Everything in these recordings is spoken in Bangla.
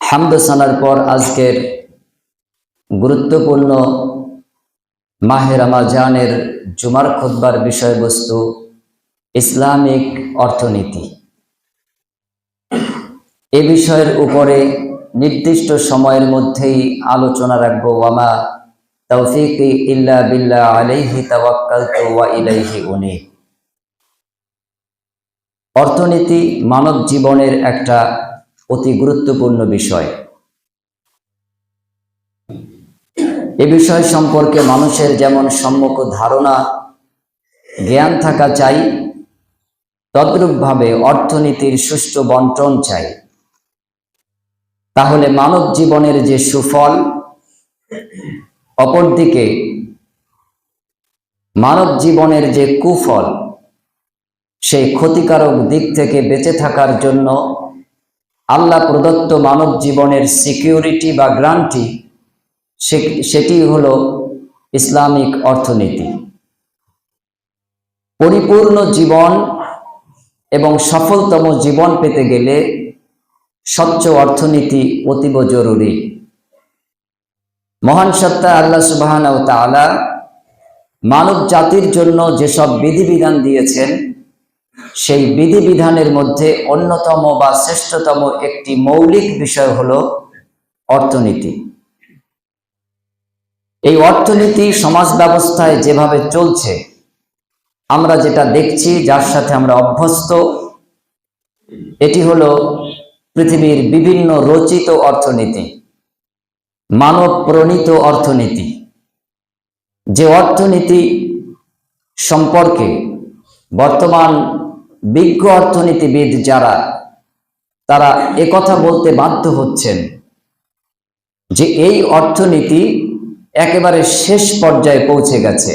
হামদসানার পর আজকের গুরুত্বপূর্ণ মাহের আমাজানের জুমার খুদ্বার বিষয়বস্তু ইসলামিক অর্থনীতি। এ বিষয়ের উপরে নির্দিষ্ট সময়ের মধ্যেই আলোচনা রাখব। ওয়ামা তৌফিক ইল্লা বিল্লাহ আলাইহি তাওয়াক্কালতু ওয়া ইলাইহি উনীব। অর্থনীতি মানব জীবনের একটা অতি গুরুত্বপূর্ণ বিষয়। এ বিষয় সম্পর্কে মানুষের যেমন সম্মুখ ধারণা, জ্ঞান থাকা চাই, তদ্রূপভাবে অর্থনীতির সুষ্ঠু বন্টন চাই। তাহলে মানব জীবনের যে সুফল, অপরদিকে মানব জীবনের যে কুফল, সেই ক্ষতিকারক দিক থেকে বেঁচে থাকার জন্য আল্লাহ প্রদত্ত মানব জীবনের সিকিউরিটি বা গ্রান্টি সেটি হলো ইসলামিক অর্থনীতি। পরিপূর্ণ জীবন এবং সফলতম জীবন পেতে গেলে স্বচ্ছ অর্থনীতি অতীব জরুরি। মহান সত্তা আল্লাহ সুবাহান তালা মানব জাতির জন্য যেসব বিধিবিধান দিয়েছেন সেই বিধিবিধানের মধ্যে অন্যতম বা শ্রেষ্ঠতম একটি মৌলিক বিষয় হল অর্থনীতি। এই অর্থনীতি সমাজ ব্যবস্থায় যেভাবে চলছে, আমরা যেটা দেখছি, যার সাথে আমরা অভ্যস্ত, এটি হলো পৃথিবীর বিভিন্ন রচিত অর্থনীতি মানব প্রণীত অর্থনীতি। যে অর্থনীতি সম্পর্কে বর্তমান বিজ্ঞ অর্থনীতিবিদ যারা, তারা কথা বলতে বাধ্য হচ্ছেন যে এই অর্থনীতি একেবারে শেষ পর্যায়ে পৌঁছে গেছে।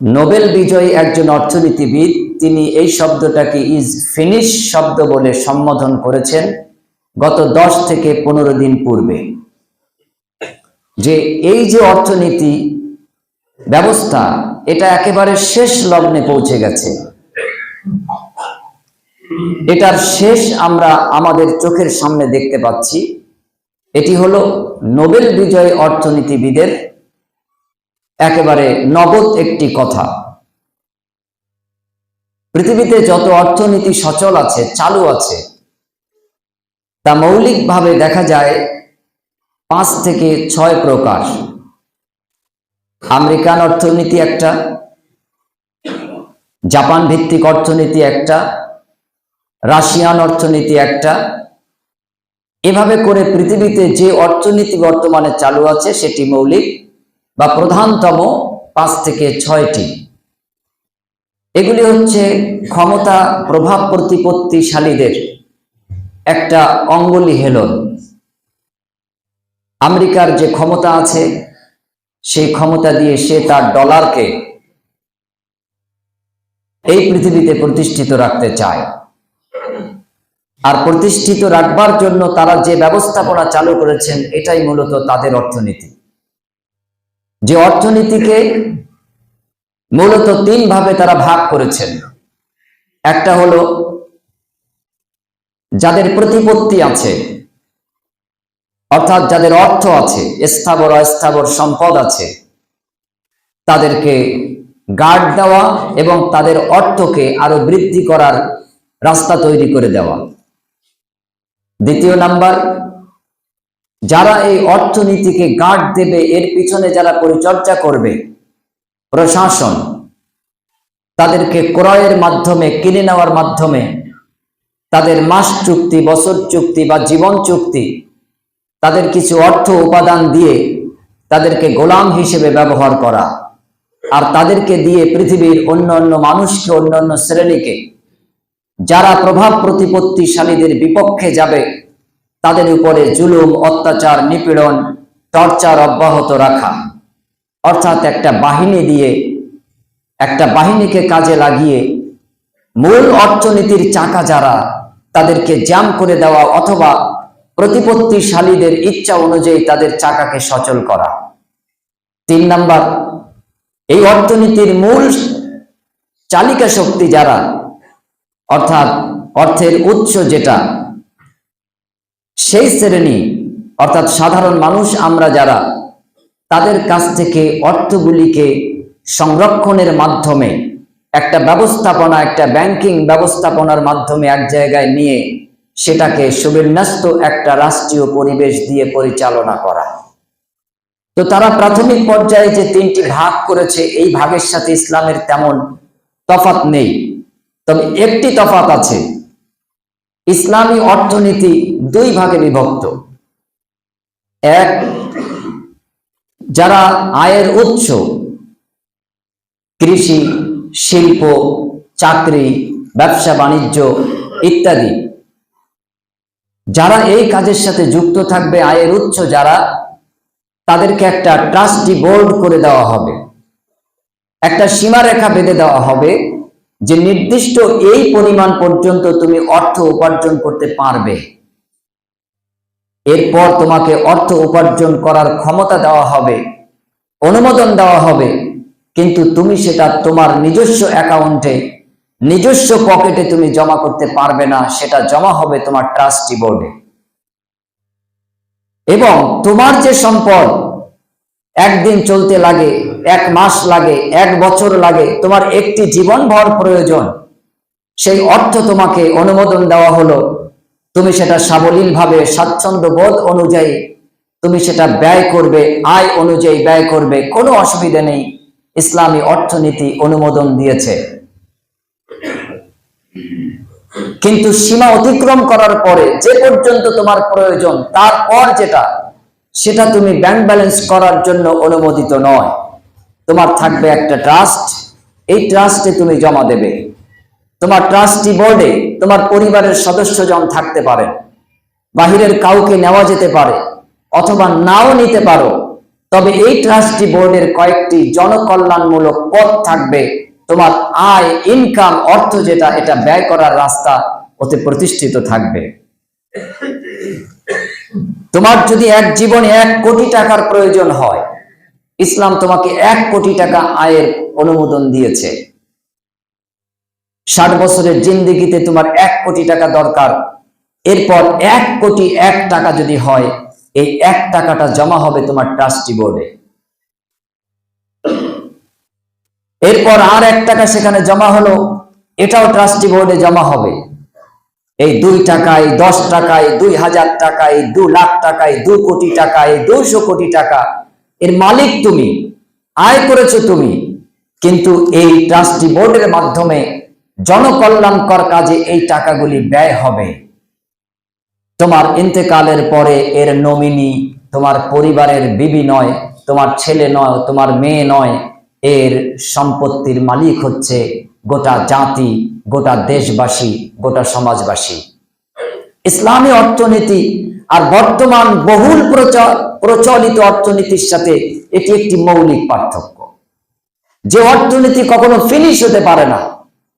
নোবেল বিজয়ী একজন অর্থনীতিবিদ, তিনি এই শব্দটাকে ইজ ফিনিশ শব্দ বলে সম্বোধন করেছেন গত দশ থেকে পনেরো দিন পূর্বে। যে এই যে অর্থনীতি ব্যবস্থা এটা একেবারে শেষ লগ্নে পৌঁছে গেছে। এটার শেষ আমরা আমাদের চোখের সামনে দেখতে পাচ্ছি। এটি হলো নোবেল বিজয় অর্থনীতিবিদের একেবারে নগদ একটি কথা। পৃথিবীতে যত অর্থনীতি সচল আছে, চালু আছে, তা মৌলিকভাবে দেখা যায় পাঁচ থেকে ছয় প্রকার। আমেরিকান অর্থনীতি একটা জাপান ভিত্তিক অর্থনীতি একটা, রাশিয়ান অর্থনীতি একটা। এভাবে করে পৃথিবীতে যে অর্থনীতি বর্তমানে চালু আছে সেটি মৌলিক বা প্রধানতম পাঁচ থেকে ছয়টি। এগুলি হচ্ছে ক্ষমতা প্রভাব প্রতিপত্তিশালীদের একটা অঙ্গলি হেলন। আমেরিকার যে ক্ষমতা আছে সেই ক্ষমতা দিয়ে সে তার ডলারকে এই পৃথিবীতে প্রতিষ্ঠিত রাখতে চায়। আর প্রতিষ্ঠিত রাখবার জন্য তারা যে ব্যবস্থাপনা চালু করেছেন, এটাই মূলত তাদের অর্থনীতি। যে অর্থনীতিকে মূলত তিন ভাবে তারা ভাগ করেছেন। একটা হলো, যাদের প্রতিপত্তি আছে অর্থাৎ যাদের অর্থ আছে, স্থাবর, অস্থাবর সম্পদ আছে, তাদেরকে গার্ড দেওয়া এবং তাদের অর্থকে আরও বৃদ্ধি করার রাস্তা তৈরি করে দেওয়া। দ্বিতীয় নাম্বার, যারা এই অর্থনীতিকে গার্ড দেবে, এর পিছনে যারা পরিচর্যা করবে, প্রশাসন, তাদেরকে ক্রয়ের মাধ্যমে, কিনে নেওয়ার মাধ্যমে, তাদের মাস চুক্তি, বছর চুক্তি বা জীবন চুক্তি তাদের কিছু অর্থ উপাদান দিয়ে তাদেরকে গোলাম হিসেবে ব্যবহার করা। আর তাদেরকে দিয়ে পৃথিবীর অন্য অন্য মানুষকে, অন্য অন্য শ্রেণীকে, যারা প্রভাব প্রতিপত্তিশালীদের বিপক্ষে যাবে, তাদের উপরে জুলুম, অত্যাচার, নিপীড়ন, টর্চার অব্যাহত রাখা। অর্থাৎ একটা বাহিনী দিয়ে, একটা বাহিনীকে কাজে লাগিয়ে মূল অর্থনীতির চাকা যারা, তাদেরকে জ্যাম করে দেওয়া অথবা প্রতিপত্তিশালীদের ইচ্ছা অনুযায়ী তাদের চাকাকে সচল করা। তিন নাম্বার, এই অর্থনীতির মূল চালিকা শক্তি যারা, অর্থাৎ অর্থের উৎস যেটা, সেই শ্রেণি, অর্থাৎ সাধারণ মানুষ আমরা যারা, তাদের কাছ থেকে অর্থগুলিকে সংরক্ষণের মাধ্যমে, একটা ব্যবস্থাপনা, একটা ব্যাংকিং ব্যবস্থাপনার মাধ্যমে এক জায়গায় নিয়ে সেটাকে সুবিন্যস্ত একটা রাষ্ট্রীয় পরিবেশ দিয়ে পরিচালনা করা। তো তারা প্রাথমিক পর্যায়ে যে তিনটি ভাগ করেছে, এই ভাগের সাথে ইসলামের তেমন তফাত নেই। তবে একটি তফাত আছে, ইসলামী অর্থনীতি দুই ভাগে বিভক্ত। এক, যারা আয়ের উৎস, কৃষি, শিল্প, চাকরি, ব্যবসা, বাণিজ্য ইত্যাদি যারা এই কাজের সাথে যুক্ত থাকবে, আয়ের উৎস যারা, তাদেরকে একটা ট্রাস্টি বোর্ড করে দেওয়া হবে। একটা সীমারেখা বেঁধে দেওয়া হবে যে নির্দিষ্ট এই পরিমাণ পর্যন্ত তুমি অর্থ উপার্জন করতে পারবে। এরপর তোমাকে অর্থ উপার্জন করার ক্ষমতা দেওয়া হবে, অনুমোদন দেওয়া হবে, কিন্তু তুমি সেটা তোমার নিজস্ব অ্যাকাউন্টে নিজস্ব পকেটে তুমি জমা করতে পারবে না, সেটা জমা হবে তোমার ট্রাস্টি বোর্ডে। এবং তোমার যে সম্পদ, একদিন চলতে লাগে, এক মাস লাগে, এক বছর লাগে, তোমার একটি জীবন ভর প্রয়োজন। সেই অর্থ তোমাকে অনুমোদন দেওয়া হলো। তুমি সেটা সাবলীল ভাবে স্বাচ্ছন্দ্য বোধ অনুযায়ী, তুমি সেটা ব্যয় করবে, আয় অনুযায়ী ব্যয় করবে, কোনো অসুবিধা নেই। ইসলামী অর্থনীতি অনুমোদন দিয়েছে। কিন্তু সীমা অতিক্রম করার পরে যে পর্যন্ত তোমার প্রয়োজন তারপর যেটা, সেটা তুমি ব্যাংক ব্যালেন্স করার জন্য অনুমোদিত নয়। তোমার থাকবে একটা ট্রাস্ট এই ট্রাস্টে তুমি জমা দেবে। তোমার ট্রাস্টি বোর্ডে তোমার পরিবারের সদস্যজন থাকতে পারে। বাহিরের কাউকে নেওয়া যেতে পারে, অথবা নাও নিতে পারো। তবে এই ট্রাস্টি বোর্ডের কয়েকটি জনকল্যাণমূলক পথ থাকবে তোমার আয় ইনকাম অর্থ যেটা, এটা ব্যয় করার রাস্তা ওতে প্রতিষ্ঠিত থাকবে। তোমার যদি এক জীবনে এক কোটি টাকার প্রয়োজন হয়, ইসলাম তোমাকে এক কোটি টাকা আয়ের অনুমোদন দিয়েছে। ষাট বছরের জিন্দিগিতে তোমার এক কোটি টাকা দরকার। এরপর এক কোটি এক টাকা যদি হয়, এই এক টাকাটা জমা হবে তোমার ট্রাস্টি বোর্ডে এরপর আর এক টাকা সেখানে জমা হলো, এটাও ট্রাস্টি বোর্ডে জমা হবে। এই দুই টাকায়, দশ টাকায়, দুই হাজার টাকায়, দু লাখ টাকায়, দু কোটি টাকায়, দুইশো কোটি টাকা। এর মালিক তুমি, আয় করেছ তুমি। কিন্তু এই ট্রাস্টি বোর্ডের মাধ্যমে জনকল্যাণকর কাজে এই টাকাগুলি ব্যয় হবে। তোমার ইন্তেকালের পরে এর নমিনি, তোমার পরিবারের বিবি নয়, তোমার ছেলে নয়, তোমার মেয়ে নয় এর সম্পত্তির মালিক হচ্ছে গোটা জাতি, গোটা দেশবাসী, গোটা সমাজবাসী। ইসলামী অর্থনীতি আর বর্তমান বহুল প্রচ- প্রচলিত অর্থনীতির সাথে এটি একটি মৌলিক পার্থক্য। যে অর্থনীতি কখনো ফিনিশ হতে পারে না,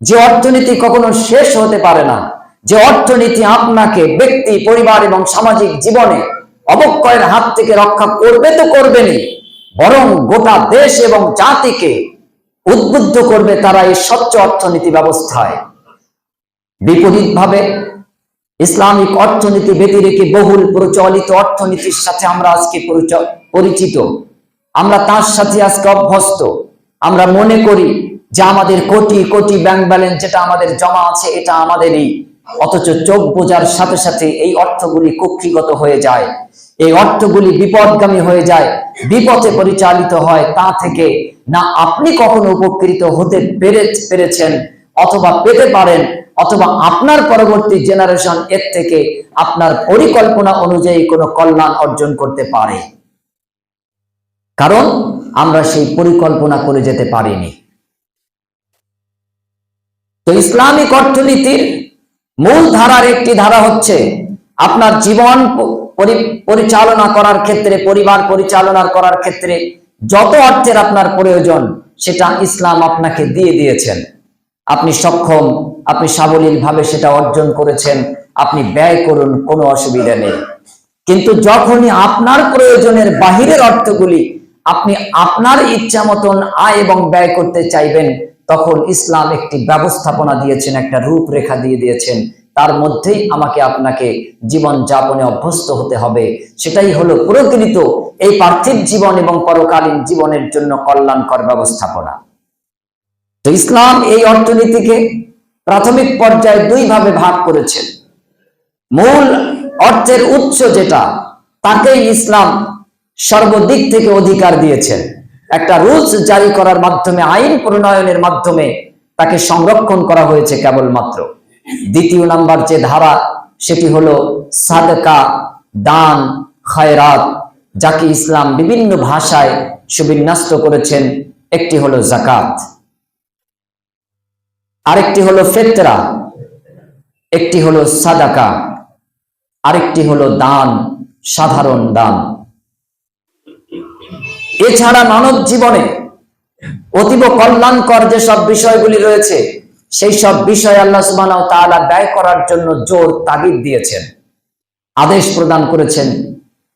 যে অর্থনীতি কখনো শেষ হতে পারে না, যে অর্থনীতি আপনাকে ব্যক্তি, পরিবার এবং সামাজিক জীবনে অবক্ষয়ের হাত থেকে রক্ষা করবে তো করবেনই। বরং গোটা দেশ এবং জাতিকে উদ্বুদ্ধ করবে তারা এই স্বচ্ছ অর্থনীতি ব্যবস্থায়। বিপরীতভাবে ইসলামিক অর্থনীতি ব্যতিরেকে বহুল প্রচলিত অর্থনীতির সাথে আমরা আজকে পরিচিত। আমরা তার সাথে আজকে অভ্যস্ত। আমরা মনে করি যে আমাদের কোটি কোটি ব্যাংক ব্যালেন্স যেটা আমাদের জমা আছে, এটা আমাদেরই। অথচ চোখ বোঝার সাথে সাথে এই অর্থগুলি কক্ষিগত হয়ে যায়। এই অর্থগুলি বিপদগামী হয়ে যায়। বিপথে পরিচালিত হয় তা থেকে। না আপনি কখনো উপকৃত হতে পেরে পেরেছেন অথবা পেতে পারেন অথবা আপনার পরবর্তী জেনারেশন এর থেকে আপনার পরিকল্পনা অনুযায়ী কোনো কল্যাণ অর্জন করতে পারে। কারণ আমরা সেই পরিকল্পনা করে যেতে পারিনি। তো ইসলামিক অর্থনীতির মূল ধারার একটি ধারা হচ্ছে আপনার জীবন পরিচালনা করার ক্ষেত্রে, পরিবার পরিচালনা করার ক্ষেত্রে যত অর্থের আপনার প্রয়োজন, সেটা ইসলাম আপনাকে দিয়ে দিয়েছেন। আপনি সক্ষম, আপনি সাবলীল ভাবে সেটা অর্জন করেছেন, আপনি ব্যয় করুন, কোনো অসুবিধা নেই। কিন্তু যখনই আপনার প্রয়োজনের বাহিরের অর্থগুলি আপনি আপনার ইচ্ছা মতন আয় এবং ব্যয় করতে চাইবেন তখন ইসলাম একটি ব্যবস্থাপনা দিয়েছেন, একটা রূপরেখা দিয়ে দিয়েছেন। তার মধ্যেই আমাকে আপনাকে জীবন যাপনে অভ্যস্ত হতে হবে। সেটাই হলো প্রকৃত এই পার্থিব জীবন এবং পরকালীন জীবনের জন্য কল্যাণকর ব্যবস্থাপনা। তো ইসলাম এই অর্থনীতিকে প্রাথমিক পর্যায়ে দুই ভাবে ভাগ করেছে। মূল অর্থের উৎস যেটা, তাকেই ইসলাম সর্বদিক থেকে অধিকার দিয়েছেন। একটা রুলস জারি করার মাধ্যমে, আইন প্রণয়নের মাধ্যমে তাকে সংরক্ষণ করা হয়েছে কেবলমাত্র। দ্বিতীয় নাম্বার যে ধারা, সেটি হলো সাদকা, দান, খায়রাত, যাকে ইসলাম বিভিন্ন ভাষায় সুবিন্যস্ত করেছেন। একটি হলো জাকাত আরেকটি হলো ফেতরা, একটি হলো সাদাকা, আরেকটি হলো দান, সাধারণ দান। এছাড়া মানব জীবনে অতীব কল্যাণকর যে সব বিষয়গুলি রয়েছে, সেই সব বিষয় আল্লাহ সুবহানাহু ওয়া তাআলা ব্যয় করার জন্য জোর তাগিদ দিয়েছেন, আদেশ প্রদান করেছেন।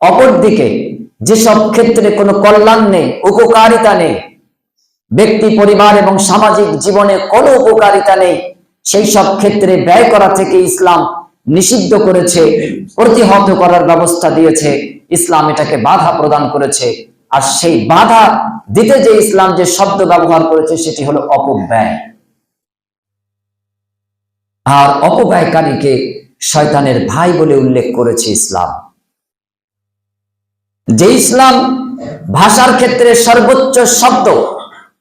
অপরদিকে, যেসব ক্ষেত্রে কোনো কল্যাণ নেই, উপকারিতা নেই, ব্যক্তি, পরিবার এবং সামাজিক জীবনে কোনো উপকারিতা নেই, সেই সব ক্ষেত্রে ব্যয় করা থেকে ইসলাম নিষিদ্ধ করেছে, প্রতিহত করার ব্যবস্থা দিয়েছে। ইসলাম এটাকে বাধা প্রদান করেছে। আর সেই বাধা দিতে যে ইসলাম যে শব্দ ব্যবহার করেছে, সেটি হলো অপব্যয়। আর অপব্যয়কারীকে শয়তানের ভাই বলে উল্লেখ করেছে ইসলাম। যে ইসলাম ভাষার ক্ষেত্রে সর্বোচ্চ শব্দ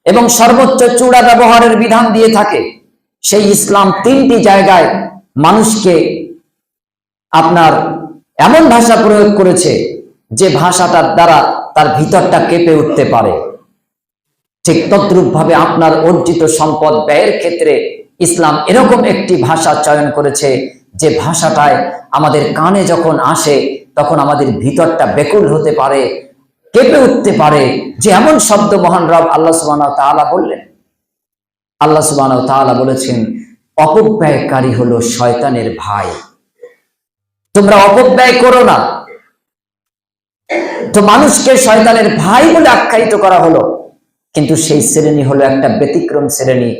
এবং সর্বোচ্চ চূড়া ব্যবহারের বিধান দিয়ে থাকে, সেই ইসলাম তিনটি জায়গায় মানুষকে আপনার এমন ভাষা প্রয়োগ করেছে যে ভাষাটার দ্বারা তার ভিতরটা কেঁপে উঠতে পারে। ঠিক তদ্রুপ ভাবে আপনার অর্জিত সম্পদ ব্যয়ের ক্ষেত্রে ইসলাম এরকম একটি ভাষা চয়ন করেছে যে ভাষাটায় আমাদের কানে যখন আসে, তখন আমাদের ভিতরটা বেকুল হতে পারে, কেঁপে উঠতে পারে যে এমন শব্দ মহান রব আল্লাহ সুবাহ তাআলা বললেন। আল্লাহ সুবাহ তাআলা বলেছেন, অপব্যয়কারী হলো শয়তানের ভাই। তোমরা অপব্যয় করো না। তো মানুষকে শয়তানের ভাই বলে আখ্যায়িত করা হলো। কিন্তু সেই শ্রেণি হলো একটা ব্যতিক্রম শ্রেণি।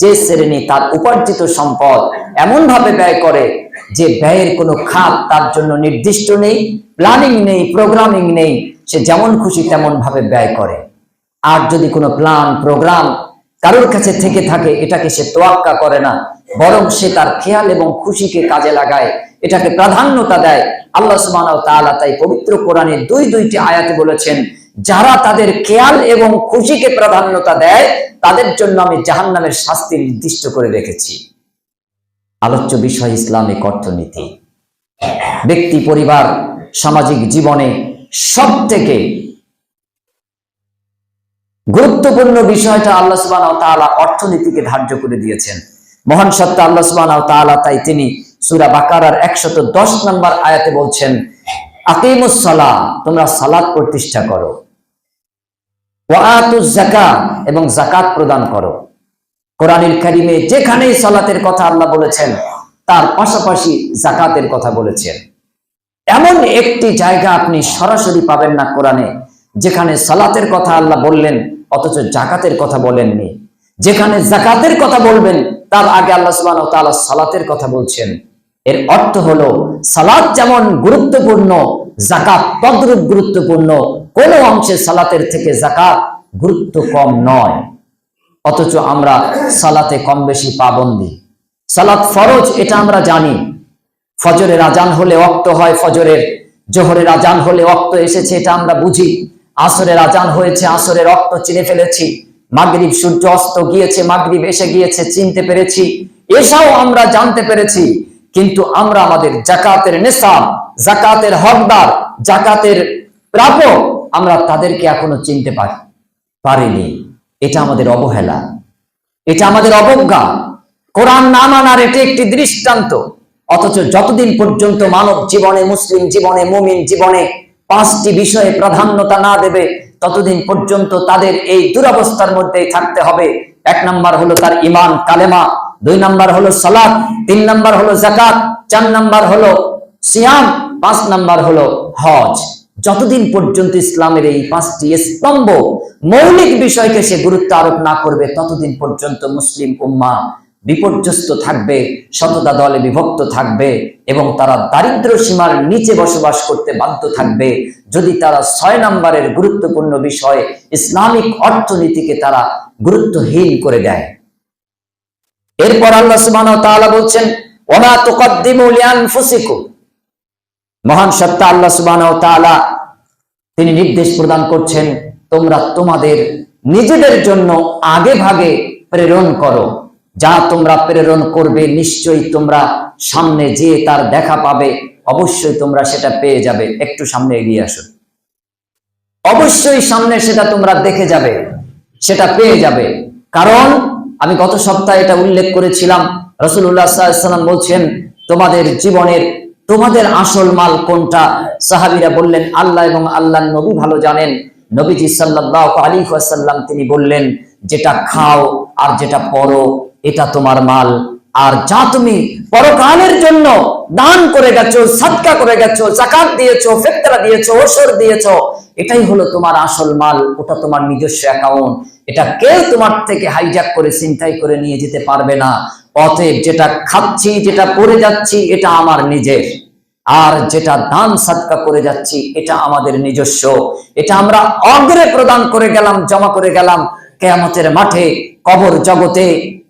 যে শ্রেণি তার উপার্জিত সম্পদ এমন ভাবে ব্যয় করে যে ব্যয়ের কোনো খাত তার জন্য নির্দিষ্ট নেই প্ল্যানিং নেই প্রোগ্রামিং নেই, সে যেমন খুশি তেমন ভাবে ব্যয় করে। আর যদি কোনো প্ল্যান প্রোগ্রাম কারোর কাছে থেকে থাকে, এটাকে সে তোয়াক্কা করে না, বরং সে তার খেয়াল এবং খুশিকে কাজে লাগায়। এটাকে প্রাধান্যতা দেয়। আল্লাহ ওয়া তাআলা তাই পবিত্র কোরআনে দুই দুইটি আয়াতে বলেছেন, যারা তাদের খেয়াল এবং খুশিকে প্রাধান্যতা দেয়, তাদের জন্য আমি জাহান্নামের শাস্তি নির্দিষ্ট করে রেখেছি। আলোচ্য বিষয় ইসলামিক অর্থনীতি। ব্যক্তি, পরিবার, সামাজিক জীবনে সব থেকে গুরুত্বপূর্ণ বিষয়টা আল্লাহ ওয়া তাআলা অর্থনীতিকে ধার্য করে দিয়েছেন। মহান সত্তা আল্লাহ ওয়া তাআলা তাই তিনি সূরা বাকারার 110 নম্বর আয়াতে বলছেন আকিমুস সালাহ তোমরা সালাত প্রতিষ্ঠা করো। যাকাত এবং যাকাত প্রদান করো। কোরআনুল কারীমে যেখানেই সালাতের কথা আল্লাহ বলেছেন, তার পাশাপাশি যাকাতের কথা বলেছেন। এমন একটি জায়গা আপনি সরাসরি পাবেন না কোরআনে, যেখানে সালাতের কথা আল্লাহ বললেন, অথচ জাকাতের কথা বলেননি। যেখানে জাকাতের কথা বলবেন, তার আগে আল্লাহ তাআলা সালাতের কথা বলছেন। এর অর্থ হলো, সালাত যেমন গুরুত্বপূর্ণ জাকাত তদ্রুপ গুরুত্বপূর্ণ, কোন অংশে সালাতের থেকে জাকাত গুরুত্ব কম নয়। অথচ আমরা সালাতে কম বেশি পাবন্দি। সালাত ফরজ, এটা আমরা জানি। ফজরের আজান হলে অক্ত হয় ফজরের, জোহরের আজান হলে অক্ত এসেছে, এটা আমরা বুঝি। আসরের আজান হয়েছে, আসরের রক্ত চিনে ফেলেছি। মাগরিব সূর্য অস্ত গিয়েছে, মাগরিব এসে গিয়েছে, চিনতে পেরেছি। এসব আমরা জানতে পেরেছি। কিন্তু আমরা আমাদের জাকাতের নেশাব জাকাতের হকদার, জাকাতের প্রাপক আমরা তাদেরকে এখনও চিনতে পারি, পারিনি। এটা আমাদের অবহেলা। এটা আমাদের অবজ্ঞা। কোরআন না মানার এটি একটি দৃষ্টান্ত। অথচ যতদিন পর্যন্ত মানব জীবনে, মুসলিম জীবনে, মুমিন জীবনে পাঁচটি বিষয়ে প্রাধান্যতা না দেবে, ততদিন পর্যন্ত তাদের এই দুরবস্থার মধ্যেই থাকতে হবে। এক নম্বর হলো তার ইমান কালেমা। দুই নাম্বার হলো সালাত, তিন নাম্বার হলো জাকাত চার নাম্বার হলো সিয়াম, পাঁচ নাম্বার হলো হজ। যতদিন পর্যন্ত ইসলামের এই পাঁচটি স্তম্ভ মৌলিক বিষয়কে সে গুরুত্ব আরোপ না করবে, ততদিন পর্যন্ত মুসলিম উম্মা বিপর্যস্ত থাকবে শততা দলে বিভক্ত থাকবে এবং তারা দারিদ্র সীমার নিচে বসবাস করতে বাধ্য থাকবে। যদি তারা ছয় নম্বরের গুরুত্বপূর্ণ বিষয় ইসলামিক অর্থনীতিকে তারা গুরুত্বহীন করে দেয়। এরপর আল্লাহ সুবহানাহু তাআলা বলছেন, ওমা তুকদ্দিমু লিআনফুসিকুম। মহান সত্তা আল্লাহ সুবহানাহু তাআলা তিনি নির্দেশ প্রদান করছেন, তোমরা তোমাদের নিজেদের জন্য আগে ভাগে প্রেরণ করো। যা তোমরা প্রেরণ করবে নিশ্চয়ই তোমরা সামনে যে তার দেখা পাবে। অবশ্যই তোমরা সেটা পেয়ে যাবে। একটু সামনে এগিয়ে আসো। অবশ্যই সামনে সেটা তোমরা দেখে যাবে, সেটা পেয়ে যাবে। কারণ আমি গত সপ্তাহে এটা উল্লেখ করেছিলাম। রসুল্লাহ বলছেন, তোমাদের জীবনের, তোমাদের আসল মাল কোনটা? সাহাবিরা বললেন, আল্লাহ এবং আল্লাহ নবী ভালো জানেন। নবীজি সাল্লাহ আলী সাল্লাম তিনি বললেন, যেটা খাও আর যেটা পরো, এটা তোমার মাল। আর যা তুমি পরকালের জন্য দান করে গেছো, সাদকা করে গেছো, জাকাত দিয়েছ ফেতরা দিয়েছ ওসর দিয়েছ, এটাই হলো তোমার আসল মাল, ওটা তোমার নিজস্ব অ্যাকাউন্ট এটা কেউ তোমার থেকে হাইজ্যাক করে চিন্তাই করে নিয়ে যেতে পারবে না। অতএব যেটা খাচ্ছি, যেটা পড়ে যাচ্ছি, এটা আমার নিজের। আর যেটা দান, সাদকা করে যাচ্ছি, এটা আমাদের নিজস্ব। এটা আমরা অগ্রে প্রদান করে গেলাম, জমা করে গেলাম। কেয়ামতের মাঠে, কবর জগতে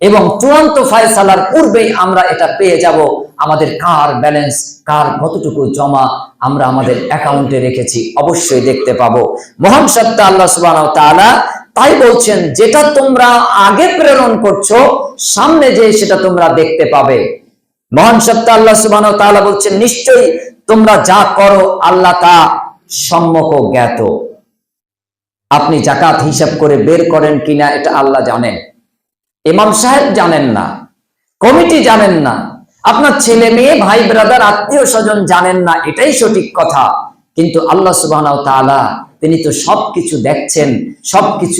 এবং চূড়ান্ত ফায়সালার পূর্বেই আমরা এটা পেয়ে যাব। আমাদের কার ব্যালেন্স কার কতটুকু জমা, আমরা আমাদের অ্যাকাউন্টে রেখেছি, অবশ্যই দেখতে পাবো। মহান সত্তা আল্লাহ সুবাহ তাআলা তাই বলছেন, যেটা তোমরা আগে প্রেরণ করছ, সামনে যে সেটা তোমরা দেখতে পাবে। মহান সত্তা আল্লাহ সুবাহ তাআলা বলছেন, নিশ্চয়ই তোমরা যা করো, আল্লাহ তা সম্মুখ জ্ঞাত। আপনি জাকাত হিসাব করে বের করেন কিনা, এটা আল্লাহ জানেন। ইমাম সাহেব জানেন না, কমিটি জানেন না, আপনার ছেলে মেয়ে, ভাই ব্রাদার আত্মীয় স্বজন জানেন না, এটাই সঠিক কথা। কিন্তু আল্লাহ সুবাহ তিনি তো সবকিছু দেখছেন, সবকিছু